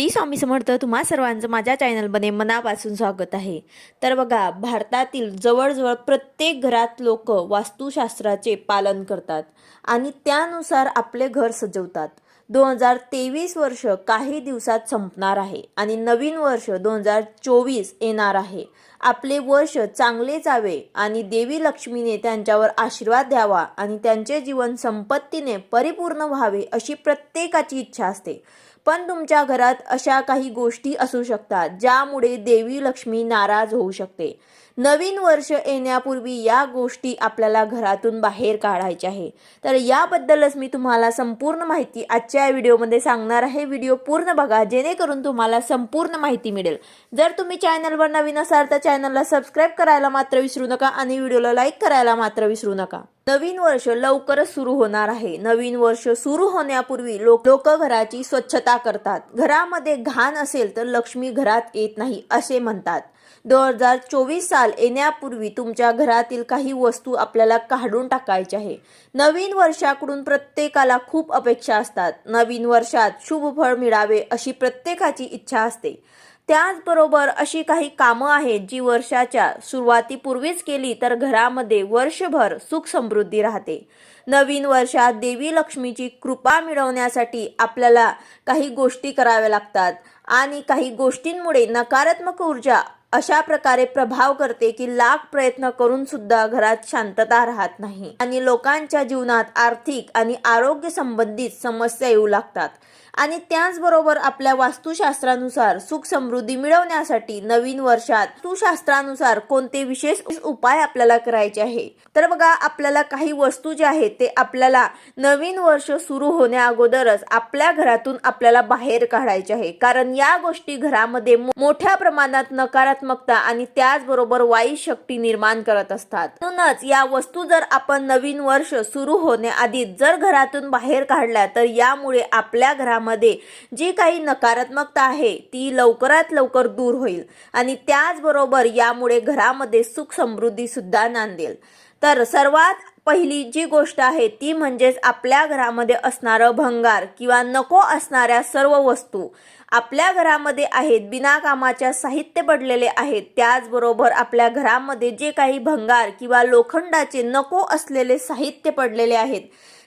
श्री स्वामी समर्थ तुम्हा सर्वांचं माझ्या चॅनलमध्ये मनापासून स्वागत आहे. तर बघा भारतातील जवळजवळ प्रत्येक घरात लोक वास्तुशास्त्राचे पालन करतात आणि त्यानुसार आपले घर सजवतात. दोन हजार तेवीस वर्ष काही दिवसात संपणार आहे आणि नवीन वर्ष दोन हजार चोवीस येणार आहे. आपले वर्ष चांगले जावे आणि देवी लक्ष्मीने त्यांच्यावर आशीर्वाद द्यावा आणि त्यांचे जीवन संपत्तीने परिपूर्ण व्हावे अशी प्रत्येकाची इच्छा असते. पण तुमच्या घरात अशा काही गोष्टी असू शकतात ज्यामुळे देवी लक्ष्मी नाराज होऊ शकते. नवीन वर्ष येण्यापूर्वी या गोष्टी आपल्याला घरातून बाहेर काढायच्या आहे. तर याबद्दलच मी तुम्हाला संपूर्ण माहिती आजच्या या व्हिडिओमध्ये सांगणार आहे. व्हिडिओ पूर्ण बघा जेणेकरून तुम्हाला संपूर्ण माहिती मिळेल. जर तुम्ही चॅनलवर नवीन असाल तर चॅनलला सबस्क्राईब करायला मात्र विसरू नका आणि व्हिडिओला लाईक करायला मात्र विसरू नका. नवीन वर्ष लवकरच सुरू होणार आहे. नवीन वर्ष सुरू होण्यापूर्वी लोक लोक घराची स्वच्छता करतात. घरामध्ये घाण असेल तर लक्ष्मी घरात येत नाही असे म्हणतात. दोन हजार चोवीस साल येण्यापूर्वी तुमच्या घरातील काही वस्तू आपल्याला काढून टाकायच्या आहे. नवीन वर्षाकडून प्रत्येकाला खूप अपेक्षा असतात. नवीन वर्षात शुभ फळ मिळावे अशी प्रत्येकाची इच्छा असते. त्याचबरोबर अशी काही कामं आहेत जी वर्षाच्या सुरुवातीपूर्वीच केली तर घरामध्ये वर्षभर सुख समृद्धी राहते. नवीन वर्षात देवी लक्ष्मीची कृपा मिळवण्यासाठी आपल्याला काही गोष्टी कराव्या लागतात आणि काही गोष्टींमुळे नकारात्मक ऊर्जा अशा प्रकारे प्रभाव करते की लाख प्रयत्न करून सुद्धा घरात शांतता राहत नाही आणि लोकांच्या जीवनात आर्थिक आणि आरोग्य संबंधित समस्या येऊ लागतात. आणि त्याचबरोबर आपल्या वास्तुशास्त्रानुसार सुख समृद्धी मिळवण्यासाठी नवीन वर्षात वास्तुशास्त्रानुसार कोणते विशेष उपाय आपल्याला करायचे आहे? तर बघा आपल्याला काही वस्तू ज्या आहेत ते आपल्याला नवीन वर्ष सुरू होण्या अगोदरच आपल्या घरातून आपल्याला बाहेर काढायचे आहे. कारण या गोष्टी घरामध्ये मोठ्या प्रमाणात नकारात्मकता आणि त्याचबरोबर वाईट शक्ती निर्माण करत असतात. म्हणूनच या वस्तू जर आपण नवीन वर्ष सुरू होण्याआधी जर घरातून बाहेर काढल्या तर यामुळे आपल्या घरा शरीरामध्ये जी काही नकारात्मकता आहे ती लवकरात लवकर दूर होईल आणि त्याचबरोबर यामुळे घरामध्ये सुख समृद्धी सुद्धा नांदेल. तर सर्वात पहिली जी गोष्ट आहे ती म्हणजेच आपल्या घरामध्ये असणारं भंगार किंवा नको असणाऱ्या सर्व वस्तू आपल्या घरामध्ये आहेत बिनाकामाच्या साहित्य पडलेले आहेत त्याचबरोबर आपल्या घरामध्ये जे काही भंगार किंवा लोखंडाचे नको असलेले साहित्य पडलेले आहेत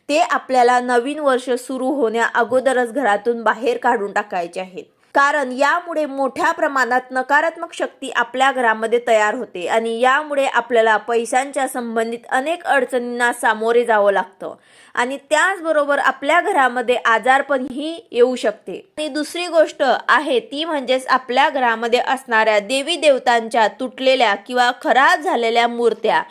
ते आपल्याला नवीन वर्ष सुरू होण्या अगोदरच घरातून बाहेर काढून टाकायचे आहेत. कारण यामुळे मोठ्या प्रमाणात नकारात्मक शक्ती आपल्या घरामध्ये तयार होते आणि यामुळे आपल्याला पैशांच्या संबंधित अनेक अडचणींना सामोरे जावं लागतं. आणि त्याचबरोबर आपल्या घरामध्ये आजारपण ही येऊ शकते. आणि दुसरी गोष्ट आहे ती म्हणजेच आपल्या घरामध्ये असणाऱ्या देवी देवतांच्या तुटलेल्या किंवा खराब झालेल्या मूर्त्या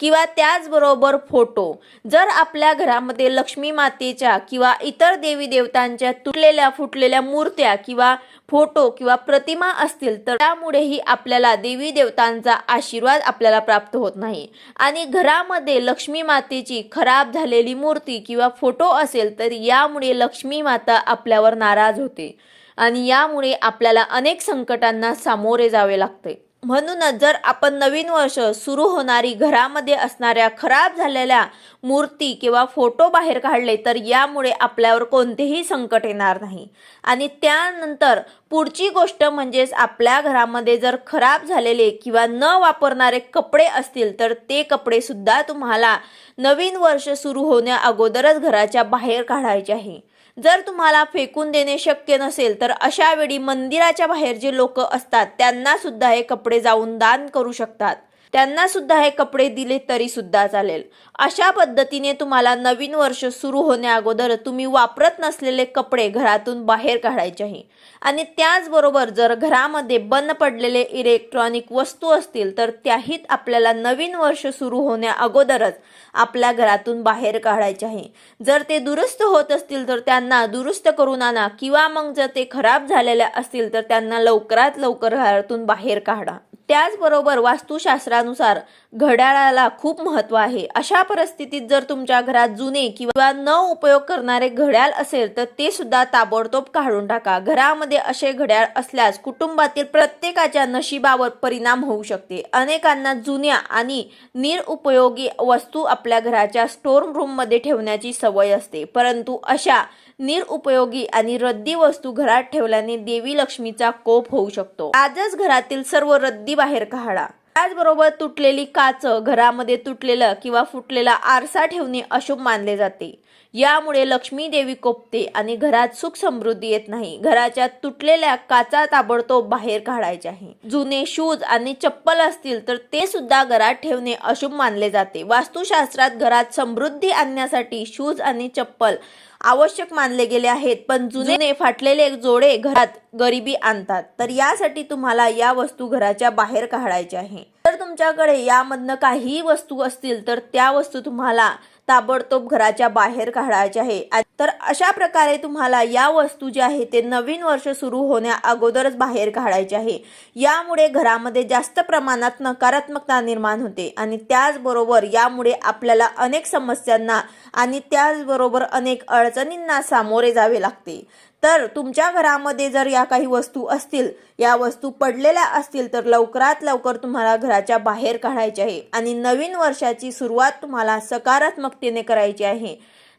किंवा त्याचबरोबर फोटो. जर आपल्या घरामध्ये लक्ष्मी मातेच्या किंवा इतर देवी देवतांच्या तुटलेल्या फुटलेल्या मूर्त्या किंवा फोटो किंवा प्रतिमा असतील तर त्यामुळेही आपल्याला देवी देवतांचा आशीर्वाद आपल्याला प्राप्त होत नाही. आणि घरामध्ये लक्ष्मी मातेची खराब झालेली मूर्ती किंवा फोटो असेल तर यामुळे लक्ष्मी माता आपल्यावर नाराज होते. आणि यामुळे आपल्याला अनेक संकटांना सामोरे जावे लागते. म्हणूनच जर आपण नवीन वर्ष सुरू होणारी घरामध्ये असणाऱ्या खराब झालेल्या मूर्ती किंवा फोटो बाहेर काढले तर यामुळे आपल्यावर कोणतेही संकट येणार नाही. आणि त्यानंतर पुढची गोष्ट म्हणजेच आपल्या घरामध्ये जर खराब झालेले किंवा न वापरणारे कपडे असतील तर ते कपडेसुद्धा तुम्हाला नवीन वर्ष सुरू होण्या अगोदरच घराच्या बाहेर काढायचे आहे. जर तुम्हाला फेकून देणे शक्य नसेल तर अशा वेळी मंदिराच्या बाहेर जे लोक असतात त्यांना सुद्धा हे कपडे जाऊन दान करू शकतात. त्यांना सुद्धा हे कपडे दिले तरी सुद्धा चालेल. अशा पद्धतीने तुम्हाला नवीन वर्ष सुरू होण्या अगोदर तुम्ही वापरत नसलेले कपडे घरातून बाहेर काढायचे आहे आणि त्याचबरोबर जर घरामध्ये बंद पडलेले इलेक्ट्रॉनिक वस्तू असतील तर त्याहीत आपल्याला नवीन वर्ष सुरू होण्या अगोदरच आपल्या घरातून बाहेर काढायचे आहे जर ते दुरुस्त होत असतील तर त्यांना दुरुस्त करून आणा. किंवा मग जर ते खराब झालेल्या असतील तर त्यांना लवकरात लवकर घरातून बाहेर काढा. त्याचबरोबर वास्तुशास्त्रानुसार घड्याळाला खूप महत्त्व आहे. अशा परिस्थितीत जर तुमच्या घरात जुने किंवा न उपयोग करणारे घड्याळ असेल तर ते सुद्धा ताबडतोब काढून टाका. घरामध्ये असे घड्याळ असल्यास कुटुंबातील प्रत्येकाच्या नशिबावर परिणाम होऊ शकते. अनेकांना जुन्या आणि निरुपयोगी वस्तू आपल्या घराच्या स्टोर रूममध्ये ठेवण्याची सवय असते. परंतु अशा निरुपयोगी आणि रद्दी वस्तू घरात ठेवल्याने देवी लक्ष्मीचा कोप होऊ शकतो. आजच घरातील सर्व रद्दी बाहेर काढा. त्याचबरोबर तुटलेली काच घरामध्ये तुटलेलं किंवा फुटलेला आरसा ठेवणे अशुभ मानले जाते. यामुळे लक्ष्मी देवी कोपते आणि घरात सुख समृद्धी येत नाही. घराच्या तुटलेल्या काचा ताबडतोब बाहेर काढायचे आहे. जुने शूज आणि चप्पल असतील तर ते सुद्धा घरात ठेवणे अशुभ मानले जाते. वास्तुशास्त्रात घरात समृद्धी आणण्यासाठी शूज आणि चप्पल आवश्यक मानले गेले आहेत. पण जुने फाटलेले जोडे घरात गरिबी आणतात. तर यासाठी तुम्हाला या वस्तू घराच्या बाहेर काढायच्या आहे. जर तुमच्याकडे यामधनं काही वस्तू असतील तर त्या वस्तू तुम्हाला ताबडतोब घराच्या बाहेर काढायचे आहे. तर अशा प्रकारे तुम्हाला या वस्तू ज्या आहे ते नवीन वर्ष सुरू होण्या अगोदरच बाहेर काढायचे आहे. यामुळे घरामध्ये जास्त प्रमाणात नकारात्मकता निर्माण होते. आणि त्याचबरोबर यामुळे आपल्याला अनेक समस्यांना आणि त्याचबरोबर अनेक अडचणींना सामोरे जावे लागते. तर तुमच्या घरामध्ये जर या काही वस्तू असतील या वस्तू पडलेल्या असतील तर लवकरात लवकर तुम्हाला घराच्या बाहेर काढायचे आहे. आणि नवीन वर्षाची सुरुवात तुम्हाला सकारात्मकतेने करायची आहे.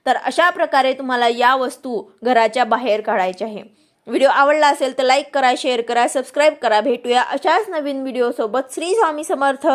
तर अशा प्रकारे तुम्हाला या वस्तू घराच्या बाहेर काढायच्या आहे. व्हिडिओ आवडला असेल तर लाईक करा शेअर करा सबस्क्राईब करा. भेटूया अशाच नवीन व्हिडिओसोबत. श्री स्वामी समर्थ.